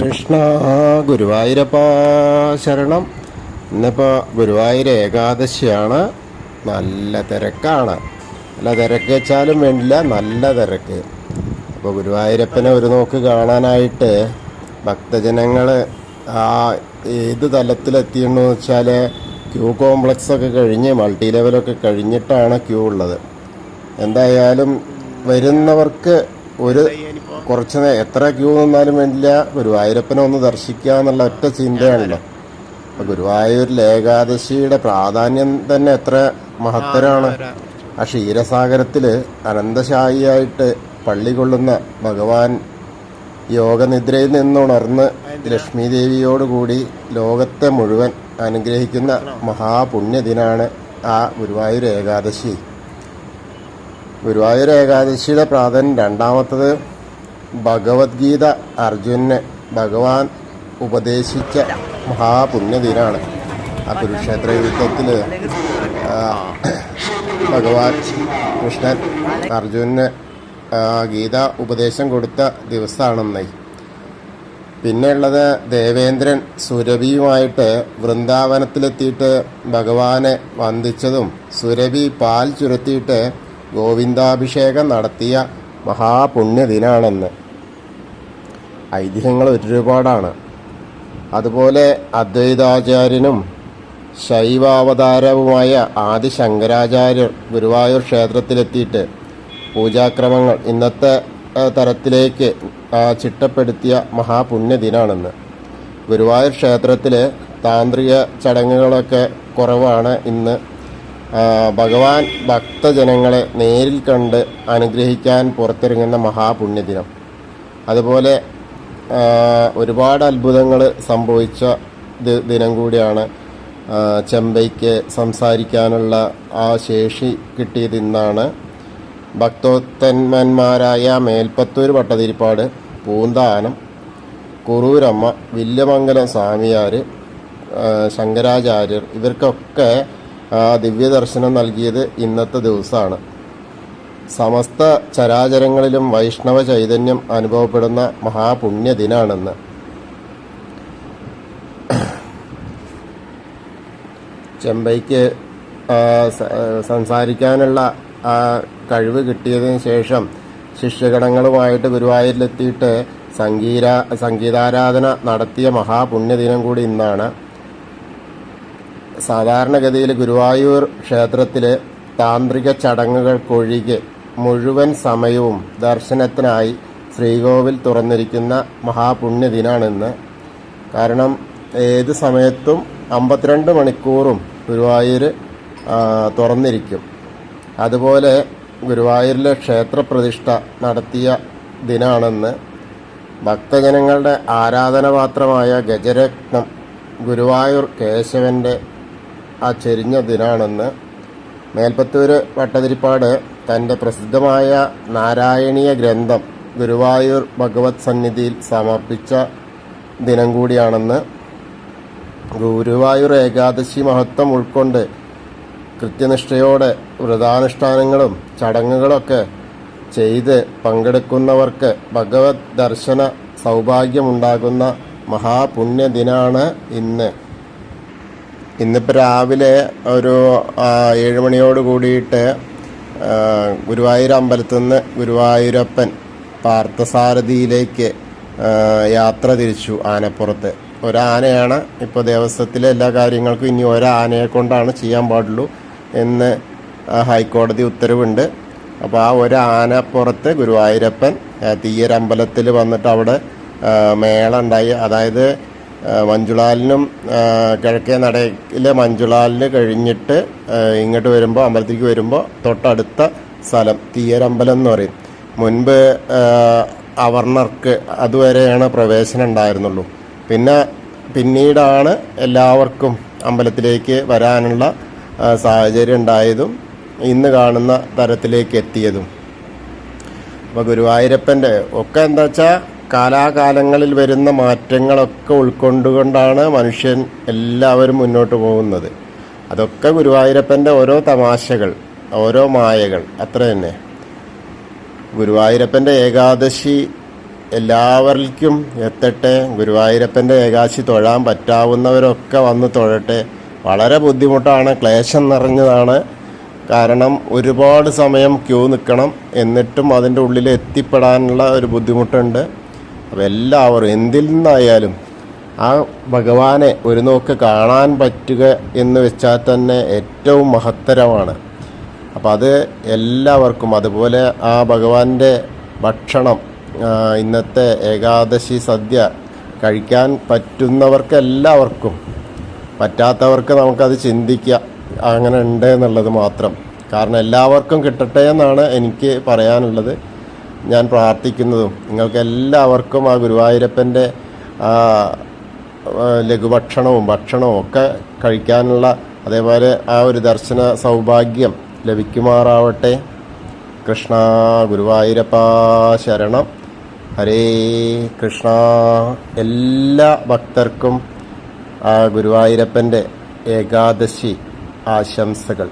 കൃഷ്ണ ഗുരുവായൂരപ്പ ശരണം. ഇന്നിപ്പോൾ ഗുരുവായൂർ ഏകാദശിയാണ്. നല്ല തിരക്കാണ്. നല്ല തിരക്ക് വെച്ചാലും വേണ്ടില്ല നല്ല തിരക്ക്. അപ്പോൾ ഗുരുവായൂരപ്പനെ ഒരു നോക്ക് കാണാനായിട്ട് ഭക്തജനങ്ങൾ ആ ഏത് തലത്തിലെത്തിയെന്ന് വെച്ചാൽ ക്യൂ കോംപ്ലക്സ് ഒക്കെ കഴിഞ്ഞ് മൾട്ടി ലെവലൊക്കെ കഴിഞ്ഞിട്ടാണ് ക്യൂ ഉള്ളത്. എന്തായാലും വരുന്നവർക്ക് ഒരു കുറച്ച് എത്ര ക്യൂ നിന്നാലും വേണ്ടില്ല. ഗുരുവായൂരപ്പനെ ഒന്ന് ദർശിക്കുക എന്നുള്ള ഒറ്റ ചിന്തയാണല്ലോ. അപ്പൊ ഗുരുവായൂരിൽ ഏകാദശിയുടെ പ്രാധാന്യം തന്നെ എത്ര മഹത്തരാണ്. ആ ക്ഷീരസാഗരത്തിൽ അനന്തശായിയായിട്ട് പള്ളി കൊള്ളുന്ന ഭഗവാൻ യോഗനിദ്രയിൽ നിന്നുണർന്ന് ലക്ഷ്മി ദേവിയോടുകൂടി ലോകത്തെ മുഴുവൻ അനുഗ്രഹിക്കുന്ന മഹാപുണ്യദിനാണ് ആ ഗുരുവായൂർ ഏകാദശി. ഗുരുവായൂർ ഏകാദശിയുടെ പ്രാധാന്യം രണ്ടാമത്തത് ഭഗവത്ഗീത അർജുനന് ഭഗവാൻ ഉപദേശിച്ച മഹാപുണ്യദിനാണ്. ആ കുരുക്ഷേത്ര യുദ്ധത്തിൽ ഭഗവാൻ കൃഷ്ണൻ അർജുനന് ഗീത ഉപദേശം കൊടുത്ത ദിവസമാണെന്നേ പിന്നെയുള്ളത് ദേവേന്ദ്രൻ സുരഭിയുമായിട്ട് വൃന്ദാവനത്തിലെത്തിയിട്ട് ഭഗവാനെ വന്ദിച്ചതും സുരഭി പാൽ ചുരത്തിയിട്ട് ഗോവിന്ദാഭിഷേകം നടത്തിയ മഹാപുണ്യദിനാണെന്ന്. ഐതിഹ്യങ്ങൾ ഒരുപാടാണ്. അതുപോലെ അദ്വൈതാചാര്യനും ശൈവാവതാരവുമായ ആദി ശങ്കരാചാര്യർ ഗുരുവായൂർ ക്ഷേത്രത്തിലെത്തിയിട്ട് പൂജാക്രമങ്ങൾ ഇന്നത്തെ തരത്തിലേക്ക് ചിട്ടപ്പെടുത്തിയ മഹാപുണ്യദിനാണെന്ന്. ഗുരുവായൂർ ക്ഷേത്രത്തിലെ താന്ത്രിക ചടങ്ങുകളൊക്കെ കുറവാണ് ഇന്ന് ഭഗവാൻ ഭക്തജനങ്ങളെ നേരിൽ കണ്ട് അനുഗ്രഹിക്കാൻ പുറത്തിറങ്ങുന്ന മഹാപുണ്യദിനം. അതുപോലെ ഒരുപാട് അത്ഭുതങ്ങൾ സംഭവിച്ച ദിനം കൂടിയാണ് ചെമ്പൈക്ക് സംസാരിക്കാനുള്ള ആ ശേഷി കിട്ടിയത് ഇന്നാണ്. ഭക്തോത്തന്മാരായ മേൽപ്പത്തൂർ പട്ടതിരിപ്പാട് പൂന്താനം കുറൂരമ്മ വില്യമംഗലം സ്വാമിയാർ ശങ്കരാചാര്യർ ഇവർക്കൊക്കെ ദിവ്യദർശനം നൽകിയത് ഇന്നത്തെ ദിവസമാണ്. സമസ്ത ചരാചരങ്ങളിലും വൈഷ്ണവ ചൈതന്യം അനുഭവപ്പെടുന്ന മഹാപുണ്യ ദിനാണെന്ന്. ചെമ്പൈക്ക് ആ, സംസാരിക്കാനുള്ള ആ കഴിവ് കിട്ടിയതിന് ശേഷം ശിഷ്യഗണങ്ങളുമായിട്ട് ഗുരുവായൂരിലെത്തിയിട്ട് സംഗീത സംഗീതാരാധന നടത്തിയ മഹാപുണ്യദിനം കൂടി ഇന്നാണ്. സാധാരണഗതിയിൽ ഗുരുവായൂർ ക്ഷേത്രത്തിലെ താന്ത്രിക ചടങ്ങുകൾക്കൊഴികെ മുഴുവൻ സമയവും ദർശനത്തിനായി ശ്രീകോവിൽ തുറന്നിരിക്കുന്ന മഹാപുണ്യദിനാണിന്ന്. കാരണം ഏത് സമയത്തും അമ്പത്തിരണ്ട് മണിക്കൂറും ഗുരുവായൂർ തുറന്നിരിക്കും. അതുപോലെ ഗുരുവായൂരിലെ ക്ഷേത്രപ്രതിഷ്ഠ നടത്തിയ ദിനാണെന്ന് ഭക്തജനങ്ങളുടെ ആരാധനപാത്രമായ ഗജരത്നം ഗുരുവായൂർ കേശവന്റെ ആ ചെരിഞ്ഞ ദിനാണെന്ന് മേൽപ്പത്തൂർ വട്ടതിരിപ്പാട് തന്റെ പ്രസിദ്ധമായ നാരായണീയ ഗ്രന്ഥം ഗുരുവായൂർ ഭഗവത് സന്നിധിയിൽ സമർപ്പിച്ച ദിനം കൂടിയാണെന്ന് ഗുരുവായൂർ ഏകാദശി മഹത്വം ഉൾക്കൊണ്ട് കൃത്യനിഷ്ഠയോടെ വ്രതാനുഷ്ഠാനങ്ങളും ചടങ്ങുകളൊക്കെ ചെയ്ത് പങ്കെടുക്കുന്നവർക്ക് ഭഗവത് ദർശന സൗഭാഗ്യമുണ്ടാകുന്ന മഹാപുണ്യദിനാണ് ഇന്ന്. ഇന്നിപ്പോൾ രാവിലെ ഒരു ഏഴുമണിയോട് ഏഴ് മണിയോട് കൂടിയിട്ട് ഗുരുവായൂർ അമ്പലത്തിൽ നിന്ന് ഗുരുവായൂരപ്പൻ പാർത്ഥസാരഥിയിലേക്ക് യാത്ര തിരിച്ചു ആനപ്പുറത്ത്. ഒരാനയാണ് ഇപ്പോൾ ദേവസ്വത്തിലെ എല്ലാ കാര്യങ്ങൾക്കും ഇനി ഒരാനയെ കൊണ്ടാണ് ചെയ്യാൻ പാടുള്ളൂ എന്ന് ഹൈക്കോടതി ഉത്തരവുണ്ട്. അപ്പോൾ ആ ഒരു ആനപ്പുറത്ത് ഗുരുവായൂരപ്പൻ തീയരമ്പലത്തിൽ വന്നിട്ട് അവിടെ മേള ഉണ്ടായി. അതായത് മഞ്ജുളാലിനും കിഴക്കേ നടയിലെ മഞ്ജുളാലിന് കഴിഞ്ഞിട്ട് ഇങ്ങോട്ട് വരുമ്പോൾ അമ്പലത്തിലേക്ക് വരുമ്പോൾ തൊട്ടടുത്ത സ്ഥലം തീയരമ്പലം എന്ന് പറയും. മുൻപ് അവർണർക്ക് അതുവരെയാണ് പ്രവേശനം ഉണ്ടായിരുന്നുള്ളൂ. പിന്നെ പിന്നീടാണ് എല്ലാവർക്കും അമ്പലത്തിലേക്ക് വരാനുള്ള സാഹചര്യം ഉണ്ടായതും ഇന്ന് കാണുന്ന തരത്തിലേക്ക് എത്തിയതും. അപ്പോൾ ഗുരുവായൂരപ്പന്റെ ഒക്കെ എന്താ വെച്ചാൽ കാലാകാലങ്ങളിൽ വരുന്ന മാറ്റങ്ങളൊക്കെ ഉൾക്കൊണ്ടുകൊണ്ടാണ് മനുഷ്യൻ എല്ലാവരും മുന്നോട്ട് പോകുന്നത്. അതൊക്കെ ഗുരുവായൂരപ്പന്റെ ഓരോ തമാശകൾ ഓരോ മായകൾ അത്ര തന്നെ. ഗുരുവായൂരപ്പന്റെ ഏകാദശി എല്ലാവർക്കും എത്തട്ടെ ഗുരുവായൂരപ്പന്റെ ഏകാദശി തൊഴാൻ പറ്റാവുന്നവരൊക്കെ വന്ന് തൊഴട്ടെ. വളരെ ബുദ്ധിമുട്ടാണ് ക്ലേശം നിറഞ്ഞതാണ്. കാരണം ഒരുപാട് സമയം ക്യൂ നിൽക്കണം എന്നിട്ടും അതിന്റെ ഉള്ളിൽ എത്തിപ്പെടാനുള്ള ഒരു ബുദ്ധിമുട്ടുണ്ട്. അപ്പോൾ എല്ലാവരും എന്തിൽ നിന്നായാലും ആ ഭഗവാനെ ഒരു നോക്ക് കാണാൻ പറ്റുക എന്ന് വെച്ചാൽ തന്നെ ഏറ്റവും മഹത്തരമാണ്. അപ്പോൾ അത് എല്ലാവർക്കും അതുപോലെ ആ ഭഗവാന്റെ ഭക്ഷണം ഇന്നത്തെ ഏകാദശി സദ്യ കഴിക്കാൻ പറ്റുന്നവർക്ക് എല്ലാവർക്കും പറ്റാത്തവർക്ക് നമുക്കത് ചിന്തിക്കാം അങ്ങനെ ഉണ്ട് എന്നുള്ളത് മാത്രം. കാരണം എല്ലാവർക്കും കിട്ടട്ടെ എന്നാണ് എനിക്ക് പറയാനുള്ളത്. ഞാൻ പ്രാർത്ഥിക്കുന്നതും നിങ്ങൾക്ക് എല്ലാവർക്കും ആ ഗുരുവായൂരപ്പന്റെ ആ, ലഘുഭക്ഷണവും ഭക്ഷണവും ഒക്കെ കഴിക്കാനുള്ള അതേപോലെ ആ ഒരു ദർശന സൗഭാഗ്യം ലഭിക്കുമാറാവട്ടെ. കൃഷ്ണ ഗുരുവായൂരപ്പ ശരണം. ഹരേ കൃഷ്ണ. എല്ലാ ഭക്തർക്കും ആ ഗുരുവായൂരപ്പന്റെ ഏകാദശി ആശംസകൾ.